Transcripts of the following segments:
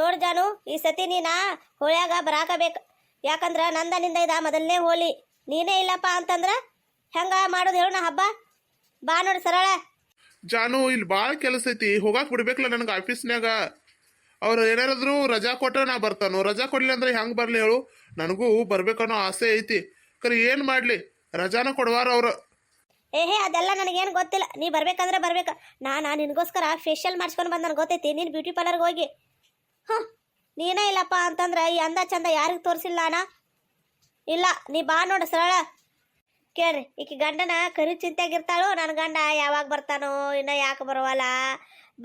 ನೋಡು ಜಾನು ಈ ಸತಿ ನೀನ ಹೋಳ್ಯಾಗ ಬರಾಕಬೇಕು. ಯಾಕಂದ್ರ ನಂದನಿಂದ ಇದ ಮೊದಲನೇ ಹೋಳಿ. ನೀನೇ ಇಲ್ಲಪ್ಪ ಅಂತಂದ್ರ ಹೆಂಗ ಮಾಡೋದು ಹೇಳು ನಾ ಹಬ್ಬ. ಬಾ ನೋಡಿ ಸರಳ. ಜಾನು ಇಲ್ಲಿ ಭಾಳ ಕೆಲಸ ಐತಿ. ಹೋಗಾಕ್ ಬಿಡ್ಬೇಕಲ್ಲ ನನಗೆ ಆಫೀಸ್ನ್ಯಾಗ. ಅವ್ರು ಏನಾರಾದ್ರು ರಜಾ ಕೊಟ್ರೆ ನಾ ಬರ್ತಾನು. ರಜಾ ಕೊಡ್ಲಿ ಅಂದ್ರೆ ಹೆಂಗ್ ಬರ್ಲಿ ಹೇಳು. ನನಗೂ ಬರ್ಬೇಕನ್ನೋ ಆಸೆ ಐತಿ. ಕರೆ ಏನ್ ಮಾಡ್ಲಿ? ರಜಾನ ಕೊಡವಾರ ಅವ್ರು. ಏಹೇ ಅದೆಲ್ಲ ನನಗೇನು ಗೊತ್ತಿಲ್ಲ. ನೀ ಬರ್ಬೇಕಂದ್ರೆ ಬರ್ಬೇಕು. ನಾನು ನಿನಗೋಸ್ಕರ ಫೇಶಿಯಲ್ ಮಾಡಿಸ್ಕೊಂಡು ಬಂದ ನನಗೆ ಗೊತ್ತೈತಿ. ನೀನು ಬ್ಯೂಟಿ ಪಾರ್ಲರ್ಗೆ ಹೋಗಿ. ನೀನೇ ಇಲ್ಲಪ್ಪ ಅಂತಂದ್ರೆ ಈ ಅಂದ ಚಂದ ಯಾರಿಗೆ ತೋರಿಸಿಲ್ಲ ಅಣ್ಣ. ಇಲ್ಲ, ನೀ ಬಾ ನೋಡು ಸರಳ. ಕೇಳ್ರಿ, ಈಕಿ ಗಂಡನ ಕರಿ ಚಿಂತೆಯಾಗಿರ್ತಾಳು ನನ್ನ ಗಂಡ ಯಾವಾಗ ಬರ್ತಾನೋ, ಇನ್ನ ಯಾಕೆ ಬರೋವಲ್ಲ,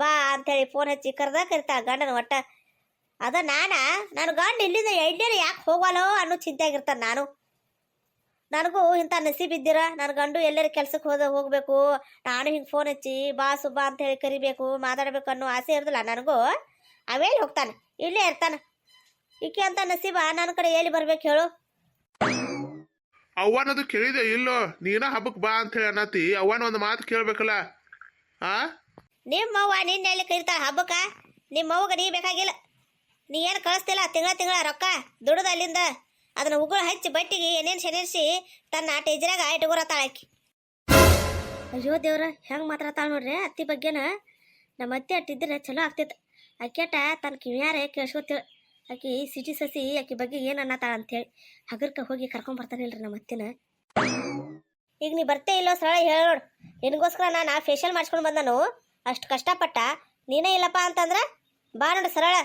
ಬಾ ಅಂತೇಳಿ ಫೋನ್ ಹಚ್ಚಿ ಕರ್ದ ಕರಿತಾಳ ಗಂಡನ ಒಟ್ಟ. ಅದ ನಾನ ನನ್ನ ಗಂಡ ಇಲ್ಲಿಂದ ಎಣ್ಣೆ ಯಾಕೆ ಹೋಗಲ್ಲೋ ಅನ್ನೋ ಚಿಂತೆಯಾಗಿರ್ತಾನೆ ನಾನು. ನನಗೂ ಇಂಥ ನಸೀಬಿದ್ದೀರ ನನ್ನ ಗಂಡು ಎಲ್ಲರ ಕೆಲ್ಸಕ್ಕೆ ಹೋದ ಹೋಗಬೇಕು? ನಾನು ಹಿಂಗೆ ಫೋನ್ ಹಚ್ಚಿ, ಬಾ ಸುಬ್ಬಾ ಅಂತ ಹೇಳಿ ಕರಿಬೇಕು, ಮಾತಾಡಬೇಕು ಅನ್ನೋ ಆಸೆ ಇರೋದಿಲ್ಲ ನನಗೂ. ಅವೇಲಿ ಹೋಗ್ತಾನೆ. ಇಲ್ಲೇ ಇರ್ತಾನೆ. ಈಕೆ ಅಂತ ನಸೀಬ ನನ್ನ ಕಡೆ ಎಲ್ಲಿ ಬರ್ಬೇಕು ಹೇಳು. ಅವ್ವನದು ಕೇಳಿದೆ ಇಲ್ಲೋ ನೀನ ಹಬ್ಬಕ್ಕೆ ಬಾ ಅಂತ ಹೇಳಿ ಅನ್ನತಿ ಅವ್ವನ ಒಂದು ಮಾತು ಕೇಳ್ಬೇಕಲ್ಲ? ಆ? ನಿಮ್ಮವ್ವ ನಿನ್ನ ಎಲ್ಲಿ ಕರಿತಾಳ ಹಬ್ಬಕ್ಕ. ನಿಮ್ಮವ್ವಗ ನೀ ಬೇಕಾಗಿಲ್ಲ. ನೀ ಏನು ಕಳಿಸ್ತಿಲ್ಲ ತಿಂಗಳ ತಿಂಗಳ ರೊಕ್ಕ ದುಡ್ದು ಅಲ್ಲಿಂದ. ಅದನ್ನ ಉಗುಳು ಹಚ್ಚಿ ಬಟ್ಟಿಗೆ ಏನೇನು ಶನಿರ್ಸಿ ತನ್ನ ಟೇಜರಾಗ ಇಟ್ಕೊರತ್ತಾಳ ಆಕಿ. ಅಯ್ಯೋ ದೇವ್ರ ಹೆಂಗೆ ಮಾತಾಡ್ತಾಳ ನೋಡ್ರಿ ಅತ್ತಿ ಬಗ್ಗೆನ. ನಮ್ಮ ಅತ್ತೆ ಅಟ್ಟಿದ್ರೆ ಚಲೋ ಆಗ್ತಿತ್ತು ಆಕೆಟ ತನ್ನ ಕಿವಿಯಾರೆ ಕೇಳಿಸ್ಕೊತೀಳ ಆಕಿ ಸಿಟಿ ಸಸಿ ಆಕಿ ಬಗ್ಗೆ ಏನು ಅನ್ನತಾಳ ಅಂತೇಳಿ ಹಗರ್ಕ ಹೋಗಿ ಕರ್ಕೊಂಡ್ ಬರ್ತಾನಿಲ್ರಿ ನಮ್ಮ ಅತ್ತಿನ. ಈಗ ನೀ ಬರ್ತೇ ಇಲ್ಲೋ ಸರಳ ಹೇಳೋಡು ನಿನಗೋಸ್ಕರ ನಾನು ಆ ಫೇಶಿಯಲ್ ಮಾಡಿಸ್ಕೊಂಡು ಬಂದನು. ಅಷ್ಟು ಕಷ್ಟಪಟ್ಟ. ನೀನೇ ಇಲ್ಲಪ್ಪ ಅಂತಂದ್ರ ಬಾ ನೋಡು ಸರಳ.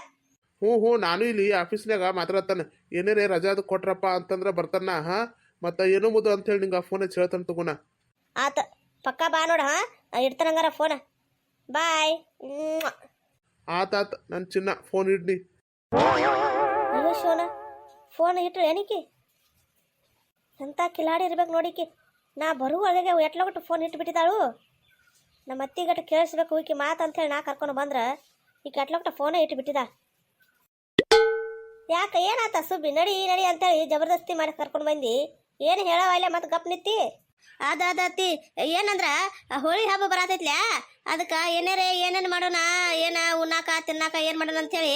ಹ್ಞೂ ಹ್ಞೂ ನಾನು ಇಲ್ಲಿ ಆಫೀಸ್ನಾಗ ಮಾತಾಡತ್ತಾನೆ. ಏನೇನೇ ರಜಾ ಅದು ಕೊಟ್ರಪ್ಪ ಅಂತಂದ್ರ ಬರ್ತಾನ ಹಾ? ಮತ್ತ ಏನೋ ಮುದು ಅಂತ ಹೇಳಿ ನಿಂಗೆ ಫೋನ್ ಹಚ್ಚಿ ಹೇಳ್ತಾನೆ ತಗೋಣ ಆತ ಪಕ್ಕ ಬಾ ನೋಡು ಹಾ? ಇಡ್ತಾನಂಗಾರ ಫೋನ್ ಬಾಯ್ ಆತಾತ್ ನನ್ನ ಚಿನ್ನ ಫೋನ್ ಇಡ್ನಿ. ಅಯ್ಯೋ ಶೋನ ಫೋನ್ ಇಟ್ರು ಏನಕ್ಕೆ? ಎಂಥ ಕಿಲಾಡಿ ಇರ್ಬೇಕು ನೋಡಿಕಿ. ನಾ ಬರುವೊಳಗೆ ಎಟ್ಲೊಗಟ್ಟು ಫೋನ್ ಇಟ್ಬಿಟ್ಟಿದ್ದಾಳು. ನಮ್ಮ ಅತ್ತಿಗಟ್ಟು ಕೇಳಿಸ್ಬೇಕು ಈಕಿ ಮಾತು ಅಂತೇಳಿ ನಾ ಕರ್ಕೊಂಡು ಬಂದ್ರೆ ಈಗ ಎಟ್ಲೊಗಟ್ಟು ಫೋನೇ ಇಟ್ಬಿಟ್ಟಿದ. ಯಾಕೆ, ಏನಾತ ಸುಬ್ಬಿ, ನಡಿ ನಡಿ ಅಂತೇಳಿ ಜಬರ್ದಸ್ತಿ ಮಾಡಿ ಕರ್ಕೊಂಡು ಬಂದು. ಏನು ಹೇಳವಲ್ಲ ಮತ್ತೆ ಗಪ್ ನಿತ್ತಿ. ಅದ ಅದ, ಅತ್ತಿ. ಏನಂದ್ರ, ಹೋಳಿ ಹಬ್ಬ ಬರತೈತ್ಲ್ಯಾ ಅದಕ್ಕೆ ಏನಾರೇ, ಏನೇನು ಮಾಡೋಣ? ಏನ ಉಣ್ಣಾಕ, ತಿನ್ನಾಕ, ಏನು ಮಾಡೋಣ ಅಂತೇಳಿ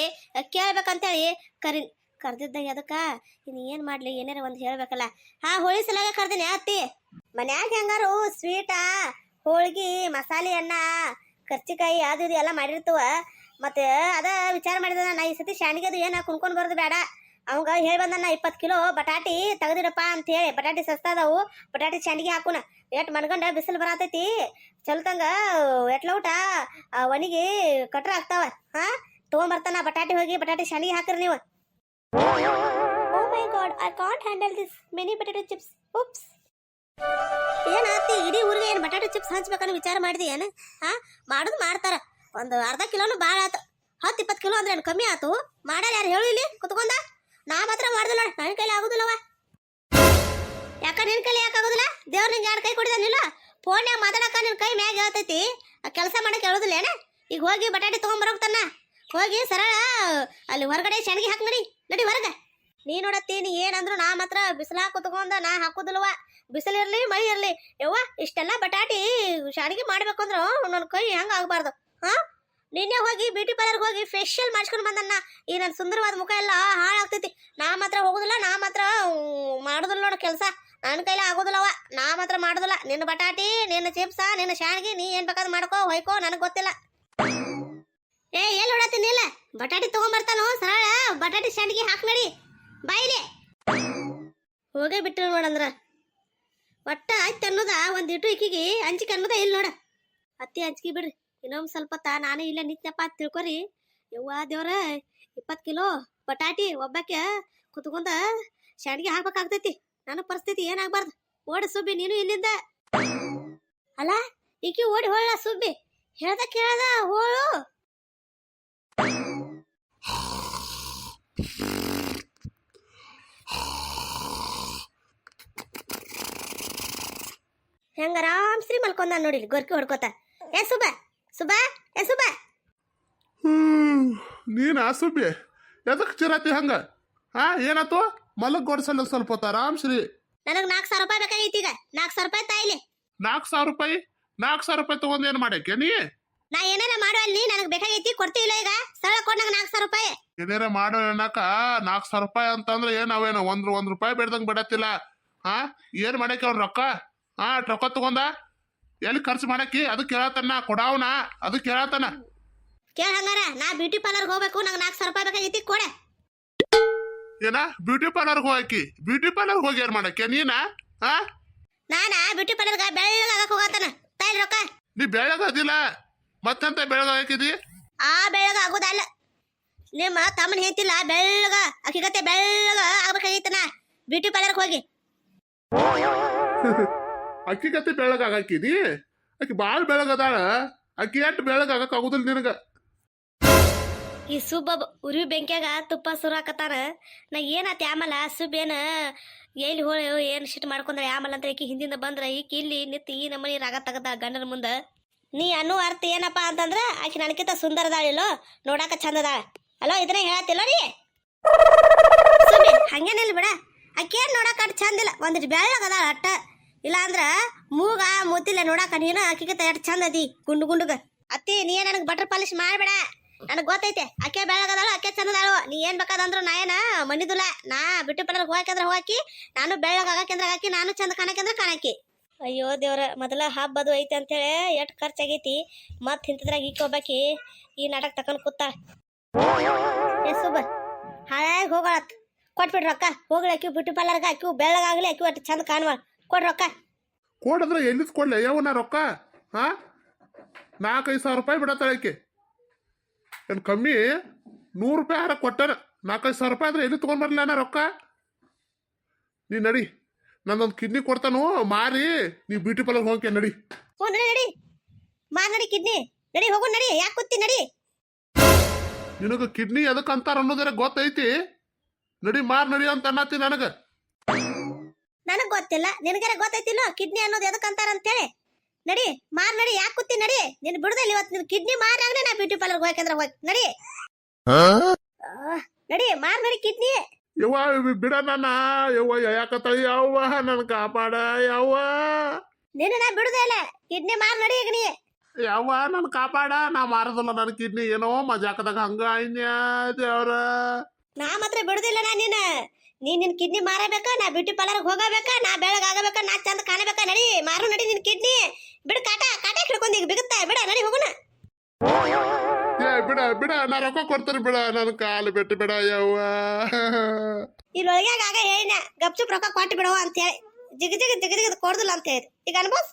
ಕೇಳ್ಬೇಕಂತೇಳಿ ಕರಿ ಕರ್ದಿದ್ದ ಅದಕ್ಕೆ. ಇನ್ನು ಏನು ಮಾಡಲಿ, ಏನಾರ ಒಂದು ಹೇಳ್ಬೇಕಲ್ಲ. ಹಾ ಹೋಳಿ ಸಲಾಗ ಕರ್ದಿನಿ, ಅತ್ತಿ. ಮನ್ಯಾಗ ಹೆಂಗಾರು ಸ್ವೀಟ ಹೋಳ್ಗಿ, ಮಸಾಲೆ ಅನ್ನ, ಕರ್ಚಿಕಾಯಿ, ಅದು, ಇದು ಎಲ್ಲ ಮಾಡಿರ್ತವ. ಮತ್ತೆ ಅದ ವಿಚಾರ ಮಾಡಿದ ನಾ ಈ ಸತಿ ಶಾಣಿಗೆ ಅದು ಏನ ಕುಣ್ಕೊಂಡು ಬರೋದು ಬೇಡ. ಅವಂಗ ಹೇಳಿ ಬಂದನ್ನ ಇಪ್ಪತ್ತು ಕಿಲೋ ಬಟಾಟಿ ತೆಗ್ದಿರಪ್ಪ ಅಂತ ಹೇಳಿ. ಬಟಾಟಿ ಸಸ್ತಾ ಅದಾವು ಬಟಾಟಿ ಚಂಡಿಗೆ ಹಾಕುನ. ಎಟ್ ಮನ್ಗಂಡ ಬಿಸಿಲು ಬರತೈತಿ. ಚಲ್ತಂಗ ಎಟ್ಲ ಊಟ, ಆ, ಒಣಗಿ ಕಟ್ರ ಆಗ್ತಾವ ಹಾ? ತಗೊಂಬರ್ತಾನ, ಬಟಾಟಿ ಹೋಗಿ ಬಟಾಟಿ ಚಂಡಿಗೆ ಹಾಕ್ರಿ ನೀವು. ಓ my I can't handle this many chips oops ಏನಾತಿ? ಇಡೀ ಊರಿಗೆ ಏನು ಬಟಾಟೆ ಚಿಪ್ಸ್ ಹಂಚ್ಬೇಕನ್ನೋ ವಿಚಾರ ಮಾಡಿದಿ ಏನು? ಹಾ? ಮಾಡೋದು ಮಾಡ್ತಾರ. ಒಂದು ಅರ್ಧ ಕಿಲೋನು ಭಾಳ ಆತು. ಹತ್ತು ಇಪ್ಪತ್ತು ಕಿಲೋ ಅಂದ್ರೆ ಏನು ಕಮ್ಮಿ ಆತು? ಮಾಡಲ್ಲ ಯಾರು ಹೇಳು ಇಲ್ಲಿ? ಕುತ್ಕೊಂಡ? ನಾ ಮಾತ್ರ ಮಾಡ್ದಿಲ್ಲ ನೋಡ. ನನ್ನ ಕೈಲಿ ಆಗುದಿಲ್ಲವ ಯಾಕ ನಿನ್ ಕೈಲಿ ಯಾಕಾಗುದಿಲ್ಲ ದೇವ್ರ ನಿಂಗೆ ಯಾರ ಕೈ ಕೊಡಿದಾನಿಲ್ಲ ಫೋನ್ಯಾಗ ಮಾತಾಡಕ ನಿನ್ ಕೈ ಮ್ಯಾಗ ಹೇಳ್ತೈತಿ. ಕೆಲಸ ಮಾಡಕ್ ಹೇಳುದಿಲ್ಲ ಏನ? ಈಗ ಹೋಗಿ ಬಟಾಟೆ ತನ್ನ ಹೋಗಿ ಸರಳ, ಅಲ್ಲಿ ಹೊರಗಡೆ ಶೆಣಗಿ ಹಾಕ್ ನಡಿ. ನಡಿ ಹೊರಗೆ. ನೀ ನೋಡತ್ತಿ, ನೀ ಏನಂದ್ರು ನಾ ಮಾತ್ರ ಬಿಸಿಲಾಗ ಕುತ್ಕೊಂಡ ನಾ ಹಾಕುದಿಲ್ವ ಬಿಸಿಲಿರ್ಲಿ ಮಳಿ ಇರ್ಲಿ. ಯವ್ವ, ಇಷ್ಟೆಲ್ಲ ಬಟಾಟಿ ಶಾಣಿಗೆ ಮಾಡ್ಬೇಕಂದ್ರ ನನ್ನ ಕೈ ಹೆಂಗ ಆಗ್ಬಾರ್ದು? ಹಾ? ನಿನ್ನೆ ಹೋಗಿ ಬ್ಯೂಟಿ ಪಾರ್ಲರ್ಗೆ ಹೋಗಿ ಫೇಶಿಯಲ್ ಮಾಡಿಸ್ಕೊಂಡು ಬಂದನ್ನ ಈ ನನ್ನ ಸುಂದರವಾದ ಮುಖ ಎಲ್ಲ ಹಾಳಾಗ್ತೈತಿ. ನಾ ಮಾತ್ರ ಹೋಗುದಿಲ್ಲ, ನಾ ಮಾತ್ರ ಮಾಡುದಿಲ್ಲ ನೋಡು ಕೆಲಸ. ನನ್ನ ಕೈಲಿ ಆಗೋದಿಲ್ಲವ ನಾ ಮಾತ್ರ ಮಾಡುದಿಲ್ಲ. ನಿನ್ನ ಬಟಾಟಿ, ನಿನ್ನ ಚಿಪ್ಸ ನಿನ್ನ ಶಾಣಿಗೆ ನೀ ಏನ್ ಬೇಕಾದ್ ಮಾಡ್ಕೋ, ಹೊಯ್ಕೋ, ನನಗೆ ಗೊತ್ತಿಲ್ಲ. ಏ, ಎಲ್ಲಿ ಹೊಡತೀನಿ ಇಲ್ಲ ಬಟಾಟಿ ತಗೊಂಬರ್ತಾನೋ? ಸರಳ, ಬಟಾಟಿ ಶಾಣಿಗೆ ಹಾಕ್ ನಡಿ ಬಾಯಿಲಿ. ಹೋಗೇ ಬಿಟ್ರು ನೋಡಂದ್ರ. ಒಟ್ಟ ಆಯ್ತು ಅನ್ನೋದ ಒಂದಿಟ್ಟು ಇಕ್ಕಿಗೆ ಹಂಚಿಕೆ ಅನ್ನೋದ ಇಲ್ಲ ನೋಡ. ಅತ್ತಿ ಹಂಚಿಕೆ ಬಿಡ್ರಿ. ಇನ್ನೊಂದ್ ಸ್ವಲ್ಪ ತಾ, ನಾನೇ ಇಲ್ಲ ನಿತ್ಯಪ್ಪ ಅಂತ ತಿಳ್ಕೊರಿ. ಯವ್ವ ದೇವ್ರ, ಇಪ್ಪತ್ತು ಕಿಲೋ ಬಟಾಟಿ ಒಬ್ಬಕ್ಕೆ ಕುತ್ಕೊಂಡ ಶಾಂಡಿಗೆ ಹಾಕ್ಬೇಕಾಗ್ತೈತಿ. ನನ್ನ ಪರಿಸ್ಥಿತಿ ಏನಾಗ್ಬಾರ್ದು ಓಡಿ ಸುಬ್ಬಿ, ನೀನು ಇಲ್ಲಿಂದ. ಅಲ್ಲ, ಈಕಿ ಓಡಿ ಹೋಳ ಸುಬ್ಬಿ. ಹೇಳ್ದ ಕೇಳ್ದ, ಹೋಳು. ಹೆಂಗ ಆರಾಮ್ಸ್ರಿ ಮಲ್ಕೊಂಡ ನೋಡಿ ಗೊರ್ಕಿ ಹೊಡ್ಕೋತ. ಏ ಸುಬ್ಬ ಸುಬ್ಬ ಏ ಸುಬ್ಬ. ಹ್ಮ್. ಆ ಸುಬ್ಬಿ? ಎದಕ್ಕೆ ಚಿರತಿ ಹಂಗ? ಹಾ ಏನಾತು? ಮಲಗ್ ಗೊಡ್ಸಲ್ಲ ಸ್ವಲ್ಪ ಹೊತ್ತು ಆರಾಮ್ ಶ್ರೀ. ನನಗೆ ನಾಲ್ಕು ಸಾವಿರ ರೂಪಾಯಿ ಬೇಕಾಗೈತಿ ಈಗ. ನಾಲ್ಕು ಸಾವಿರ ರೂಪಾಯಿ ತಾಯಿಲಿ ನಾಲ್ಕು ಸಾವಿರ ರೂಪಾಯಿ? ನಾಲ್ಕು ಸಾವಿರ ರೂಪಾಯಿ ತಗೊಂಡು ಏನು ಮಾಡಕ್ಕೆ ನೀ? ನಾ ಏನಾರ ಅಲ್ಲಿ ನನಗೆ ಬೇಕಾಗೈತಿ ಕೊಡ್ತಿಲ್ಲ ಈಗ. ಸರಳ ಕೊಡ್ ನಂಗೆ ನಾಲ್ಕು ಸಾವಿರ ರೂಪಾಯಿ. ಏನಾರ ಮಾಡೋ ಅನ್ನಕ ನಾಲ್ಕು ಸಾವಿರ ರೂಪಾಯಿ ಅಂತಂದ್ರೆ ಏನು ಅವೇನು ಒಂದು ಒಂದು ರೂಪಾಯಿ ಬಿಡ್ದಂಗೆ ಬಿಡತ್ತಿಲ್ಲ. ಹಾ ಏನು ಮಾಡಕ್ಕೆ ಅವ್ನ ರೊಕ್ಕ? ಹಾ ರೊಕ್ಕ ತಗೊಂಡ? ಎಲ್ಲಿ ಖರ್ಚು ಮಾಡಾಕಿ ಅದು ಕೇಳತನ ಕೊಡಾವನ ಅದು ಕೇಳತನ. ಕೇಳ ಹಂಗಾರ ನಾ ಬ್ಯೂಟಿ ಪಾರ್ಲರ್ಗೆ ಹೋಗ್ಬೇಕು ನಂಗೆ ನಾಲ್ಕು ಸಾವಿರ ರೂಪಾಯಿ ಬೇಕಾಗೈತಿ ಕೊಡೆ. ಏನ? ಬ್ಯೂಟಿ ಪಾರ್ಲರ್ಗೆ ಹೋಗಾಕಿ? ಬ್ಯೂಟಿ ಪಾರ್ಲರ್ ಹೋಗಿ ಏನ್ ಮಾಡಕ್ಕೆ? ನೀನ? ಹಾ ನಾನಾ ಬ್ಯೂಟಿ ಪಾರ್ಲರ್ಗ ಬೆಳ್ಳಗೆ ಆಗಕ್ಕೆ ಹೋಗತ್ತಾನ ತಾಯಿಲ್ ರೊಕ್ಕ. ನೀ ಬೆಳಗದಿಲ್ಲ ಮತ್ತೆಂತ ಬೆಳಗಾಕಿದಿ ಆ ಬೆಳ್ಳಗ ಆಗೋದಲ್ಲ. ನಿಮ್ಮ ತಮ್ಮನ ಹೇಳ್ತಿಲ್ಲ ಬೆಳ್ಳಗ ಅಕ್ಕಿಗತ್ತೆ ಬೆಳ್ಳಗ ಆಗ್ಬೇಕಾಗೈತನ ಬ್ಯೂಟಿ ಪಾರ್ಲರ್ಗೆ ಹೋಗಿ. ಅಕ್ಕಿ ಕತ್ತಿ ಬೆಳಗಾಕಿದಿ ಅಕ್ಕಿ ಭಾಳ ಬೆಳಗದಾಳ. ಅಕ್ಕಿ ಎಟ್ಟು ಬೆಳಗಾಗಕ್ ಆಗುದಿಲ್ಲ ನಿನಗ? ಈ ಸುಬ್ಬ ಉರಿ ಬೆಂಕಿಯಾಗ ತುಪ್ಪ ಸುರಾಕತ್ತಾನ ನಾ ಏನಾತ ಆಮೇಲೆ? ಸುಬ್ ಏನ ಎಲ್ಲಿ ಹೋಳಿ, ಏನು ಶಿಟ್ ಮಾಡ್ಕೊಂಡ್ರೆ? ಆಮೇಲೆ ಅಂತ ಈಕಿ ಹಿಂದಿಂದ ಬಂದ್ರೆ, ಈಕಿ ಇಲ್ಲಿ ನಿತ್ತಿ ಈ ನಮ್ಮನಿ ರಾಗ ತಗದ ಗಂಡನ ಮುಂದೆ. ನೀ ಅನ್ನೋ ಅರ್ಥ ಏನಪ್ಪಾ ಅಂತಂದ್ರ, ಆಕಿ ನನಕಿಂತ ಸುಂದರದಾಳಿಲ್ಲೋ ನೋಡಾಕ ಚಂದದಾಳ ಅಲೋ, ಇದನ್ನ ಹೇಳತ್ತಿಲ್ಲ ನೀ? ಹಂಗೇನಿಲ್ಲ ಬಿಡ. ಆಕಿ ಏನ್ ನೋಡಾಕ ಅಟ್ ಚಂದಿಲ್ಲ ಒಂದಿಟ್ಟು ಬೆಳ್ಳಗದಾಳ ಅಟ್ಟ. ಇಲ್ಲ ಅಂದ್ರ ಮೂಗ ಮುತ್ತಿಲ್ಲ ನೋಡಾಕ ನೀನು ಅಕ್ಕಿಗೆ ಎಷ್ಟು ಚಂದ ಅದಿ ಗುಂಡು ಗುಂಡುಗ. ಅತ್ತಿ, ನೀ ನನಗೆ ಬಟರ್ ಪಾಲಿಶ್ ಮಾಡ್ಬೇಡ. ನನಗೆ ಗೊತ್ತೈತೆ ಆಕೆ ಬೆಳಗದಾಳು ಆಕೆ ಚಂದದಾಳು. ನೀ ಏನ್ ಬೇಕಾದಂದ್ರು ನಾ ಏನ ಮನಿದುಲ್ಲ. ನಾ ಬಿಟ್ಟು ಪಡರ್ ಹೋಗಕಂದ್ರ ಹೋಗಾಕಿ ನಾನು ಬೆಳ್ಳಗ ಆಗಾಕಂದ್ರ ಹಾಕಿ ನಾನು ಚಂದ ಕಾಣಕಂದ್ರ ಕಾಣಾಕಿ ಅಯ್ಯೋ ದೇವ್ರ, ಮೊದಲ ಹಬ್ಬದು ಐತೆ ಅಂತೇಳಿ ಎಷ್ಟು ಖರ್ಚಾಗೈತಿ ಮತ್ತೆ ಇಂಥದ್ರಾಗ ಈಕೊಬ್ಬಾಕಿ ಈ ನಾಟಕ ತಕೊಂಡ್ ಕೂತ. ಏ ಹಾಳಾಗಿ ಹೋಗೋಳತ್ ಕೊಟ್ಬಿಡ್ರಿ ರೊಕ್ಕ ಹೋಗ್ಲಿ ಅಕ್ಕಿ ಬ್ಯೂಟಿ ಪಾರ್ಲರ್ಗೆ ಅಕ್ಕಿ ಬೆಳ್ಳಗಾಗ್ಲಿ ಅಕ್ಕಿ ಒಟ್ಟು ಚಂದ ಕಾಣುವ ಕೊಡ್ರಿ ರೊಕ್ಕ. ಕೊಡಿದ್ರೆ ಎಲ್ಲಿದ್ ಕೊಡ್ಲೆ ಯಾವನ ರೊಕ್ಕ ಹಾ? ನಾಲ್ಕೈದು ಸಾವಿರ ರೂಪಾಯಿ ಬಿಡತ್ತಾಳೆ ಐಕೆ ಏನು ಕಮ್ಮಿ? ನೂರು ರೂಪಾಯಿ ಆರ ಕೊಟ್ಟಾರ ನಾಲ್ಕೈದು ಸಾವಿರ ರೂಪಾಯಿ ಅಂದ್ರೆ ಎಲ್ಲಿ ತಗೊಂಡ್ ಬರ್ಲಿಲ್ಲ ಅಣ್ಣ ರೊಕ್ಕ? ನೀ ನಡಿ. ನಂದೊಂದು ಕಿಡ್ನಿ ಕೊಡ್ತಾನು ಮಾರಿ. ನೀ ಬ್ಯೂಟಿ ಪಾರ್ಲರ್ ಹೋಗಕ್ಕೆ ನಡಿ. ಹ್ಞೂ ನಡಿ ನಡಿ. ಮಾರ್ ನಡಿ ಕಿಡ್ನಿ. ನಡಿ ಹೋಗು ನಡಿ. ಯಾಕೆ ಕೂತಿ ನಡಿ. ನಿನಗೆ ಕಿಡ್ನಿ ಎದಕ್ಕೆ ಅಂತಾರ ಅನ್ನೋದರ ಗೊತ್ತೈತಿ. ನಡಿ ಮಾರ್ ನಡಿ ಅಂತ ಅನ್ನತ್ತಿ ನನಗ. ನನಗ್ ಗೊತ್ತಿಲ್ಲ. ನಿನಗರ ಗೊತ್ತೈತಿಲ್ಲ? ಕಿಡ್ನಿ ಅನ್ನೋದು ಎದಕ್ ಅಂತಾರ ಅಂತೇಳಿ ನಡಿ ಮಾರ್ ನಡಿ ಯಾಕೆ ಕೂತಿ ನಡಿ? ನಿನ್ ಬಿಡದಲ್ಲಿ ಇವತ್ತು ನಿನ್ ಕಿಡ್ನಿ ಮಾರಾಗ್ನೆ ನಾ ಬ್ಯೂಟಿ ಪಾರ್ಲರ್ ಹೋಗಕಂದ್ರ ಹೋಗಿ ನಡಿ. ಆ, ನಡಿ ಮಾರ್ ನಡಿ ಕಿಡ್ನಿ. ಯವ್ವ ಬಿಡ ನನ್ನ ಯವ್ವ ಯಾಕತ ಯವ್ವ ನನ್ ಕಾಪಾಡ ಯವ್ವ. ನಿನ್ನ ನಾ ಬಿಡುದೇ ಇಲ್ಲ. ಕಿಡ್ನಿ ಮಾರ್ ನಡಿ ಈಗ ನೀ. ಯವ್ವ ನನ್ ಕಾಪಾಡ. ನಾ ಮಾರದಲ್ಲ ನನ್ ಕಿಡ್ನಿ. ಏನೋ ಮಜಾಕದಾಗ ಹಂಗ ಐನ್ಯ ದೇವ್ರ. ನಾ ಮಾತ್ರ ಬಿಡುದಿಲ್ಲ ನಾ ನಿನ್ನ. ನೀ ನಿನ್ನ ಕಿಡ್ನಿ ಮಾರಬೇಕಾ? ನಾ ಬ್ಯೂಟಿ ಪಾರ್ಲರ್ ಹೋಗಬೇಕಾ? ನಾ ಬೆಳಗ್ ಆಗಬೇಕಾ? ನಾ ಚಂದ ಕಾಣಬೇಕಾ? ನಡಿ ಮಾರು ನಡಿ ನಿನ್ನ ಕಿಡ್ನಿ ಬಿಡು ಕಾಟ ಕಾಟ ಹಿಡ್ಕೊಂಡು ಈಗ ಬಿಗುತ್ತಾ? ಬಿಡ ನಡಿ ಹೋಗೋಣ. ಏ ಬಿಡ ಬಿಡ ನಾ ರೊಕ್ಕ ಕೊಡ್ತಾರೆ ಬಿಡ ನನ್ನ ಕಾಲು ಬಿಟ್ಟು ಬಿಡ ಯವ್ವ. ಇಲ್ಲೊಳಗೆ ಆಗ ಹೇಳಿನ ಗಪ್ಚುಪ್ ರೊಕ್ಕ ಕೊಟ್ಟು ಬಿಡವ ಅಂತ ಹೇಳಿ. ಜಿಗ ಜಿಗ ಜಿಗ ಜಿಗದ ಕೊಡ್ದಿಲ್ಲ ಅಂತ ಹೇಳಿ ಈಗ ಅನ್ಬೋಸ್